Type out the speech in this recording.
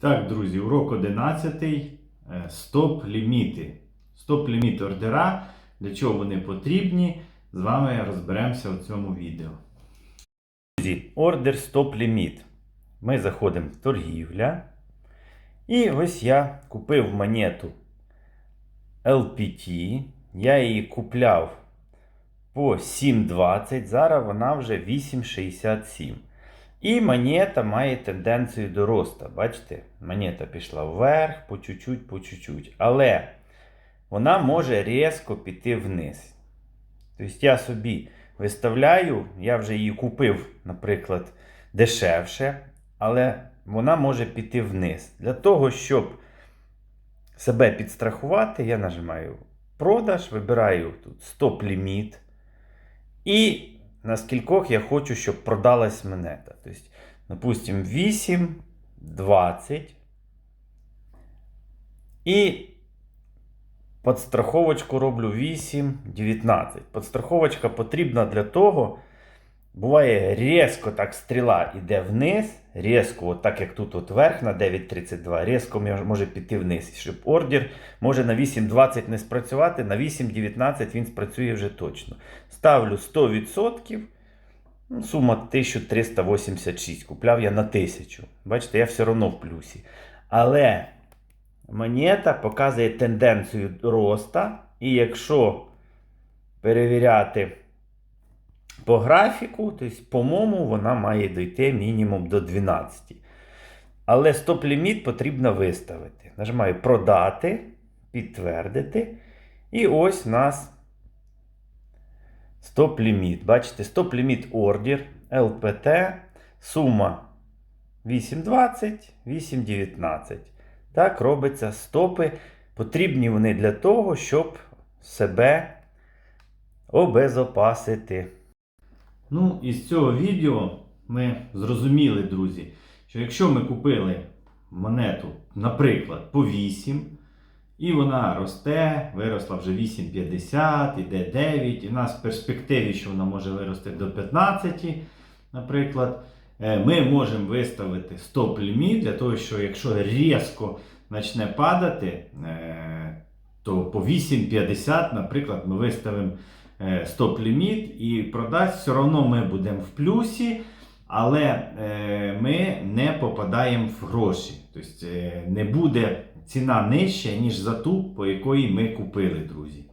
Так, друзі, урок 11. е, Стоп-ліміти. Стоп-ліміт ордера. Для чого вони потрібні? З вами розберемося у цьому відео. Друзі, ордер стоп-ліміт. Ми заходимо в торгівля. І ось я купив монету LPT. Я її купляв по 7,20. Зараз вона вже 8,67. І монета має тенденцію до росту. Бачите, монета пішла вверх, по чуть-чуть, по чуть-чуть. Але вона може різко піти вниз. Тобто я собі виставляю, я вже її купив, наприклад, дешевше, але вона може піти вниз. Для того, щоб себе підстрахувати, я нажимаю продаж, вибираю тут стоп-ліміт. І на скількох я хочу, щоб продалась монета. Тобто, допустим, 8, 20. І подстраховочку роблю 8, 19. Подстраховочка потрібна для того, буває різко так стріла йде вниз, різко, от так як тут от вверх на 9.32, різко може піти вниз. Щоб ордер може на 8.20 не спрацювати, на 8.19 він спрацює вже точно. Ставлю 100%. Ну, сума 1386. Купляв я на 1000. Бачите, я все одно в плюсі. Але монета показує тенденцію роста. І якщо перевіряти по графіку, то есть, по-моєму, вона має дійти мінімум до 12. Але стоп-ліміт потрібно виставити. Нажимаю продати, підтвердити. І ось у нас стоп-ліміт. Бачите, стоп-ліміт ордер, ЛПТ, сума 8,20, 8,19. Так робиться стопи. Потрібні вони для того, щоб себе обезопасити. Ну, із цього відео ми зрозуміли, друзі, що якщо ми купили монету, наприклад, по 8, і вона росте, виросла вже 8,50, іде 9, і в нас в перспективі, що вона може вирости до 15, наприклад, е, ми можемо виставити стоп-ліміт для того, що якщо різко почне падати, е, то по 8,50, наприклад, ми виставимо стоп-ліміт і продасть, все одно ми будемо в плюсі, але е, ми не попадаємо в гроші. Тобто е, не буде ціна нижча, ніж за ту, по якої ми купили, друзі.